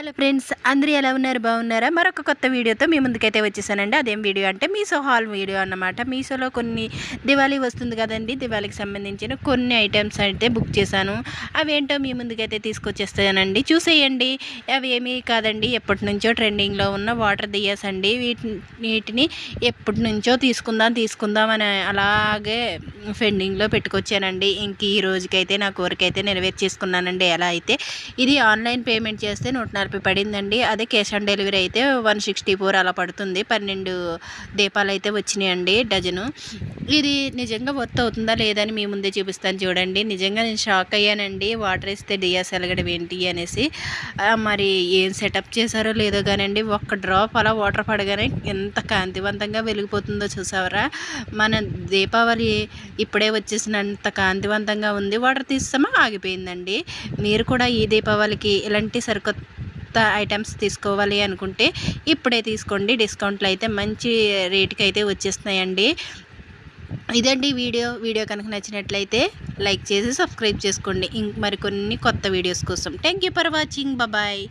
Hello friends అందరూ ఎలా ఉన్నారు? బాగున్నారా? మరొక కొత్త వీడియోతో మీ ముందుకైతే వచ్చేసానండి. అదేం వీడియో అంటే మీషో హాల్ వీడియో అన్నమాట. మీషోలో కొన్ని దివాళీ వస్తుంది కదండి. దివాళీకి సంబంధించిన కొన్ని ఐటమ్స్ అయితే బుక్ చేశాను. అవేంటో మీ ముందుకైతే తీసుకొచ్చేస్తానండి. చూసేయండి. అవి ఏమీ కాదండి. ఎప్పటి నుంచో ట్రెండింగ్లో ఉన్న వాటర్ దియాస్ అండి. వీటి వీటిని ఎప్పటి నుంచో తీసుకుందాం తీసుకుందాం అని అలాగే పెండింగ్లో పెట్టుకొచ్చానండి. ఇంక ఈ రోజుకైతే నా కోరికైతే నెరవేర్చేసుకున్నానండి. ఎలా అయితే ఇది ఆన్లైన్ పేమెంట్ చేస్తే నూట కలిపి పడిందండి. అదే క్యాష్ ఆన్ డెలివరీ అయితే వన్ సిక్స్టీ ఫోర్ అలా పడుతుంది. పన్నెండు దీపాలు అయితే వచ్చినాయండి డజను. ఇది నిజంగా వర్త్ అవుతుందా లేదని మీ ముందే చూపిస్తాను చూడండి. నిజంగా నేను షాక్ అయ్యానండి. వాటర్ ఇస్తే డియాస్ ఎలగడం ఏంటి అనేసి. మరి ఏం సెటప్ చేశారో లేదో కానండి ఒక్క డ్రాప్ అలా వాటర్ పడగానే ఎంత కాంతివంతంగా వెలిగిపోతుందో చూసావరా. మన దీపావళి ఇప్పుడే వచ్చేసినంత కాంతివంతంగా ఉంది. వాటర్ తీస్తామా ఆగిపోయిందండి. మీరు కూడా ఈ దీపావళికి ఇలాంటి సరికొత్త కొత్త ఐటమ్స్ తీసుకోవాలి అనుకుంటే ఇప్పుడే తీసుకోండి. డిస్కౌంట్లు అయితే మంచి రేటుకి అయితే వచ్చేస్తున్నాయండి. ఇదండి వీడియో. వీడియో కనుక నచ్చినట్లయితే లైక్ చేసి సబ్స్క్రైబ్ చేసుకోండి. ఇంక మరికొన్ని కొత్త వీడియోస్ కోసం. Thank you for watching. Bye.